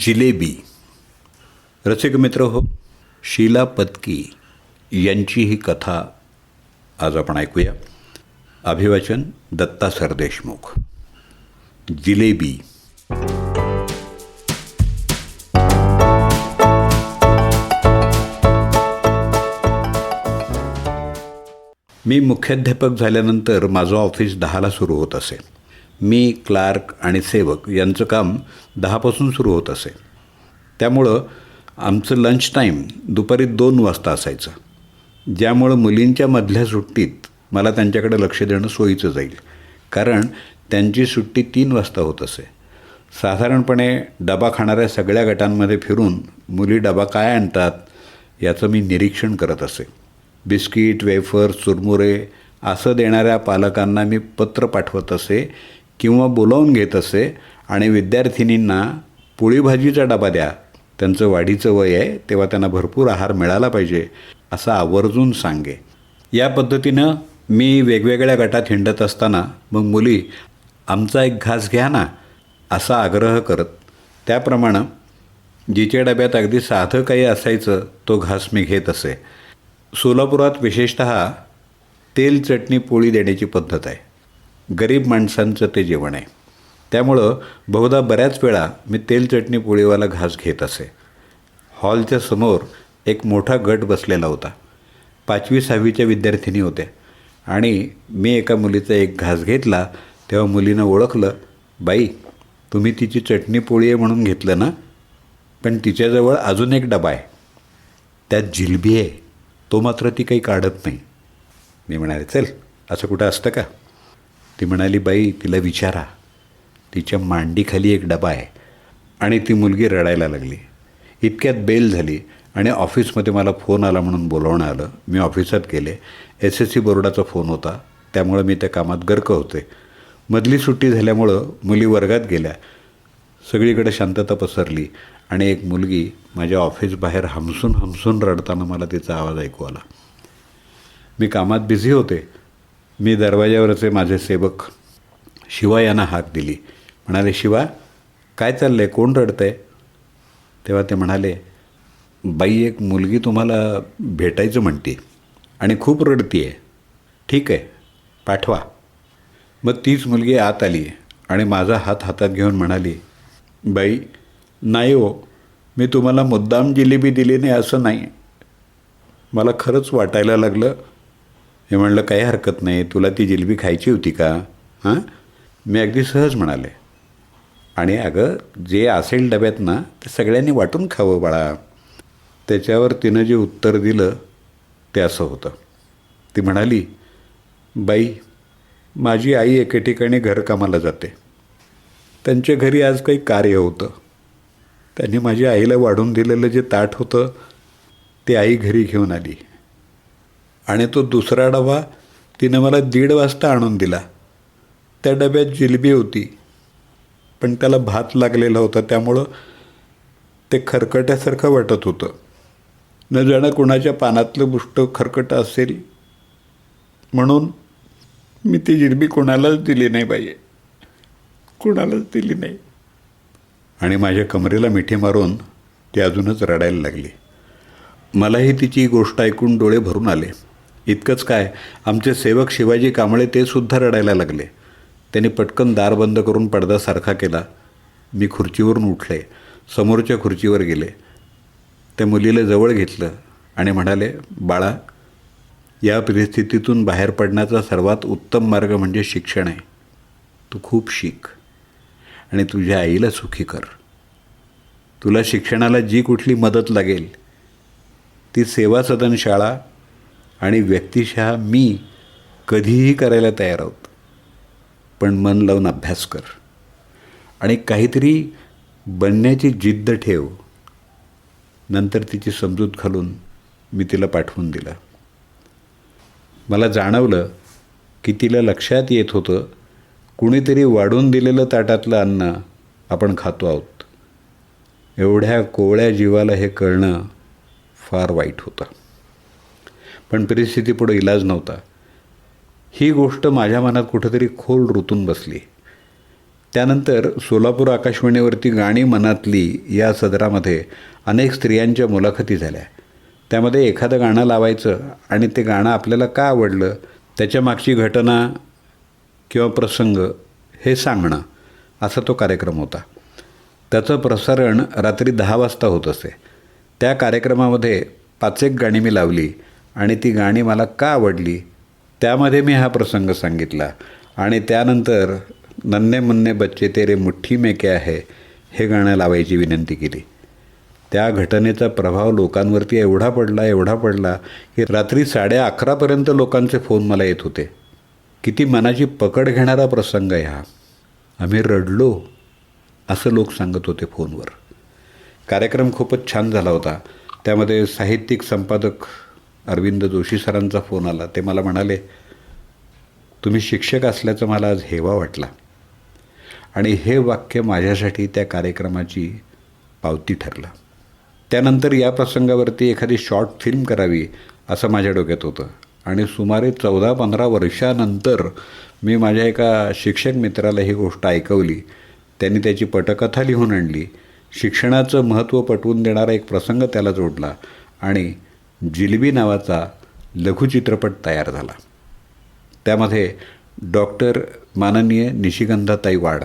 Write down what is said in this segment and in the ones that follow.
जिलेबी. रसिक मित्र हो शीला पत्की यांची ही कथा आज आपण ऐकूया. अभिवाचन दत्ता सरदेशमुख. जिलेबी. मी मुख्याध्यापक झाल्यानंतर माझं ऑफिस दहाला सुरू होत असे. मी क्लार्क आणि सेवक यांचं काम दहापासून सुरू होत असे. त्यामुळं आमचं लंच टाईम दुपारी दोन वाजता असायचं. ज्यामुळं मुलींच्या मधल्या सुट्टीत मला त्यांच्याकडे लक्ष देणं सोयीचं जाईल. कारण त्यांची सुट्टी तीन वाजता होत असे. साधारणपणे डबा खाणाऱ्या सगळ्या गटांमध्ये फिरून मुली डबा काय आणतात याचं मी निरीक्षण करत असे. बिस्किट वेफर चुरमुरे असं देणाऱ्या पालकांना मी पत्र पाठवत असे किंवा बोलावून घेत असे आणि विद्यार्थिनींना पोळी भाजीचा डबा द्या. त्यांचं वाढीचं वय आहे तेव्हा त्यांना भरपूर आहार मिळाला पाहिजे असं आवर्जून सांगे. या पद्धतीनं मी वेगवेगळ्या गटात हिंडत असताना मग मुली आमचा एक घास घ्या ना असा आग्रह करत. त्याप्रमाणे जिच्या डब्यात अगदी साधं काही असायचं तो घास मी घेत असे. सोलापुरात विशेषत तेल चटणी पोळी देण्याची पद्धत आहे. गरीब माणसांचं ते जेवण आहे. त्यामुळं बहुधा बऱ्याच वेळा मी तेल चटणी पोळीवाला घास घेत असे. हॉलच्या समोर एक मोठा गट बसलेला होता. पाचवी सहावीच्या विद्यार्थिनी होत्या आणि मी एका मुलीचा एक घास घेतला तेव्हा मुलीनं ओळखलं बाई तुम्ही तिची चटणी पोळी आहे म्हणून घेतलं ना? पण तिच्याजवळ अजून एक डबा आहे. त्यात जिलबी आहे. तो मात्र ती काही काढत नाही. मी म्हणाले चल असं कुठं असतं का? ती म्हणाली बाई तिला विचारा. तिच्या मांडीखाली एक डबा आहे. आणि ती मुलगी रडायला लागली. इतक्यात बेल झाली आणि ऑफिसमध्ये मला फोन आला म्हणून बोलवणं आलं. मी ऑफिसात गेले. एस एस सी बोर्डाचा फोन होता. त्यामुळं मी त्या कामात गर्क होते. मधली सुट्टी झाल्यामुळं मुली वर्गात गेल्या. सगळीकडे शांतता पसरली आणि एक मुलगी माझ्या ऑफिसबाहेर हमसून हमसून रडताना मला तिचा आवाज ऐकू आला. मी कामात बिझी होते. मी दरवाज्यावरचे माझे सेवक शिवा यांना हाक दिली. म्हणाले शिवा काय चाललं आहे कोण रडतं आहे तेव्हा ते म्हणाले बाई एक मुलगी तुम्हाला भेटायचं म्हणते आणि खूप रडती आहे ठीक आहे पाठवा. मग तीच मुलगी आत आली आणि माझा हात हातात घेऊन म्हणाली बाई नाही हो मी तुम्हाला मुद्दाम जिलेबी दिली नाही असं नाही. मला खरंच वाटायला लागलं हे म्हणलं काही हरकत नाही तुला ती जिलेबी खायची होती का? हां? मी अगदी सहज म्हणाले. आणि अगं जे असेल डब्यात ना ते सगळ्यांनी वाटून खावं बाळा. त्याच्यावर तिनं जे उत्तर दिलं ते असं होतं. ती म्हणाली बाई माझी आई एके ठिकाणी घरकामाला जाते. त्यांच्या घरी आज काही कार्य होतं. त्यांनी माझ्या आईला वाढून दिलेलं जे ताट होतं ते आई घरी घेऊन आली. आणि तो दुसरा डबा तिनं मला दीड वाजता आणून दिला. त्या डब्यात जिलबी होती पण त्याला भात लागलेला होता त्यामुळं ते खरकट्यासारखं वाटत होतं. न जाणं कुणाच्या पानातलं बुष्ट खरकटं असेल म्हणून मी ती जिलबी कोणालाच दिली नाही पाहिजे कुणालाच दिली नाही. आणि माझ्या कमरेला मिठी मारून ती अजूनच रडायला लागली. मलाही तिची गोष्ट ऐकून डोळे भरून आले. इतकंच काय आमचे सेवक शिवाजी कांबळे ते सुद्धा रडायला लागले. त्यांनी पटकन दार बंद करून पडदा सारखा केला. मी खुर्चीवरून उठले. समोरच्या खुर्चीवर गेले. त्या मुलीला जवळ घेतलं आणि म्हणाले बाळा या परिस्थितीतून बाहेर पडण्याचा सर्वात उत्तम मार्ग म्हणजे शिक्षण आहे. तू खूप शिक आणि तुझ्या आईला सुखी कर. तुला शिक्षणाला जी कुठली मदत लागेल ती सेवा सदन शाळा आणि व्यक्तिशः मी कधीही करायला तयार आहोत. पण मन लावून अभ्यास कर. आणि काहीतरी बनण्याची जिद्द ठेव. नंतर तिची समजूत घालून मी तिला पाठवून दिलं. मला जाणवलं की तिला लक्षात येत होतं कुणीतरी वाढून दिलेलं ताटातलं अन्न आपण खातो आहोत. एवढ्या कोवळ्या जीवाला हे कळणं फार वाईट होतं. पण परिस्थितीपुढं इलाज नव्हता. ही गोष्ट माझ्या मनात कुठंतरी खोल रुतून बसली. त्यानंतर सोलापूर आकाशवाणीवरती गाणी मनातली या सदरामध्ये अनेक स्त्रियांच्या मुलाखती झाल्या. त्यामध्ये एखादं गाणं लावायचं आणि ते गाणं आपल्याला का आवडलं त्याच्या मागची घटना किंवा प्रसंग हे सांगणं असा तो कार्यक्रम होता. त्याचं प्रसारण रात्री दहा वाजता होत असे. त्या कार्यक्रमामध्ये पाच एक गाणी मी लावली. आणि ती गाणी मला का आवडली? त्यामध्ये मी हा प्रसंग सांगितला. आणि त्यानंतर नन्ने मुन्ने बच्चे तेरे मुठ्ठी मेके आहे हे गाणं लावायची विनंती केली. त्या घटनेचा प्रभाव लोकांवरती एवढा पडला एवढा पडला की रात्री साडे अकरापर्यंत लोकांचे फोन मला येत होते. किती मनाची पकड घेणारा प्रसंग आहे हा. आम्ही रडलो असं लोक सांगत होते फोनवर. कार्यक्रम खूपच छान झाला होता. त्यामध्ये साहित्यिक संपादक अरविंद जोशी सरांचा फोन आला. ते मला म्हणाले तुम्ही शिक्षक असल्याचं मला आज हेवा वाटला. आणि हे वाक्य माझ्यासाठी त्या कार्यक्रमाची पावती ठरलं. त्यानंतर या प्रसंगावरती एखादी शॉर्ट फिल्म करावी असं माझ्या डोक्यात होतं. आणि सुमारे चौदा पंधरा वर्षानंतर मी माझ्या एका शिक्षक मित्राला ही गोष्ट ऐकवली. त्यांनी त्याची पटकथा लिहून आणली. शिक्षणाचं महत्त्व पटवून देणारा एक प्रसंग त्याला जोडला. आणि जिलबी नावाचा लघुचित्रपट तयार झाला. त्यामध्ये डॉक्टर माननीय निशिगंधाताई वाड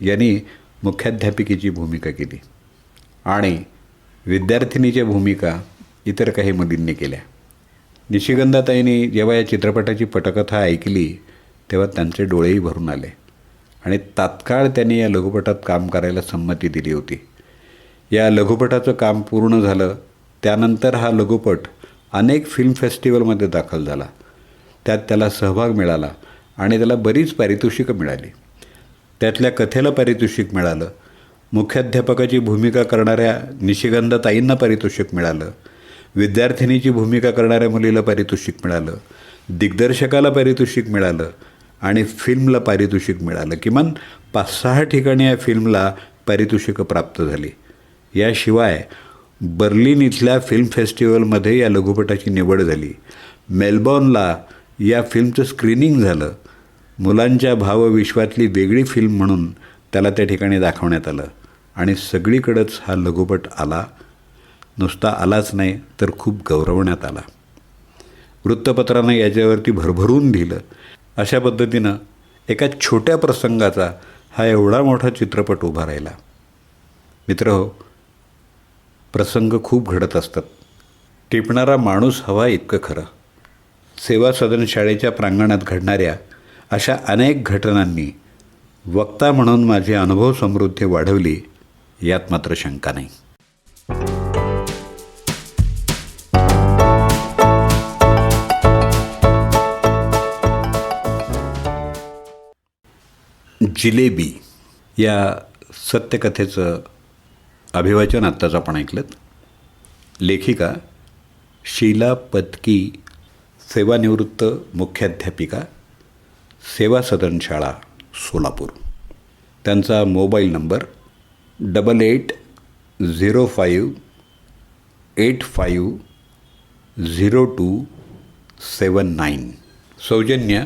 यांनी मुख्याध्यापिकेची भूमिका केली आणि विद्यार्थिनीच्या भूमिका इतर काही मुलींनी केल्या. निशिगंधाताईंनी जेव्हा या चित्रपटाची पटकथा ऐकली तेव्हा त्यांचे डोळेही भरून आले आणि तात्काळ त्यांनी या लघुपटात काम करायला संमती दिली होती. या लघुपटाचं काम पूर्ण झालं त्यानंतर हा लघुपट अनेक फिल्म फेस्टिवलमध्ये दाखल झाला. त्यात त्याला सहभाग मिळाला आणि त्याला बरीच पारितोषिकं मिळाली. त्यातल्या कथेला पारितोषिक मिळालं. मुख्याध्यापकाची भूमिका करणाऱ्या निशिगंधताईंना पारितोषिक मिळालं. विद्यार्थिनीची भूमिका करणाऱ्या मुलीला पारितोषिक मिळालं. दिग्दर्शकाला पारितोषिक मिळालं आणि फिल्मला पारितोषिक मिळालं. किमान पाच सहा ठिकाणी या फिल्मला पारितोषिकं प्राप्त झाली. याशिवाय बर्लिन इथल्या फिल्म फेस्टिवलमध्ये या लघुपटाची निवड झाली. मेलबॉर्नला या फिल्मचं स्क्रीनिंग झालं. मुलांच्या भावविश्वातली वेगळी फिल्म म्हणून त्याला त्या ठिकाणी दाखवण्यात आलं. आणि सगळीकडंच हा लघुपट आला. नुसता आलाच नाही तर खूप गौरवण्यात आला. वृत्तपत्रानं याच्यावरती भरभरून लिहिलं. अशा पद्धतीनं एका छोट्या प्रसंगाचा हा एवढा मोठा चित्रपट उभा राहिला. मित्र हो प्रसंग खूप घडत असतात. टिपणारा माणूस हवा इतकं खरं. सेवा सदन शाळेच्या प्रांगणात घडणाऱ्या अशा अनेक घटनांनी वक्ता म्हणून माझी अनुभव समृद्धी वाढवली यात मात्र शंका नाही. जिलेबी या सत्यकथेचं अभिवाचन आत्ताच आपण ऐकलं लेखिका शीला पत्की सेवानिवृत्त मुख्याध्यापिका सेवा सदन शाळा सोलापूर. त्यांचा mobile number double eight zero five eight five zero two seven nine सौजन्य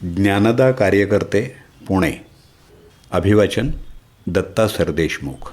ज्ञानदा कार्यकर्ते पुणे. अभिवाचन Datta Sardeshmukh.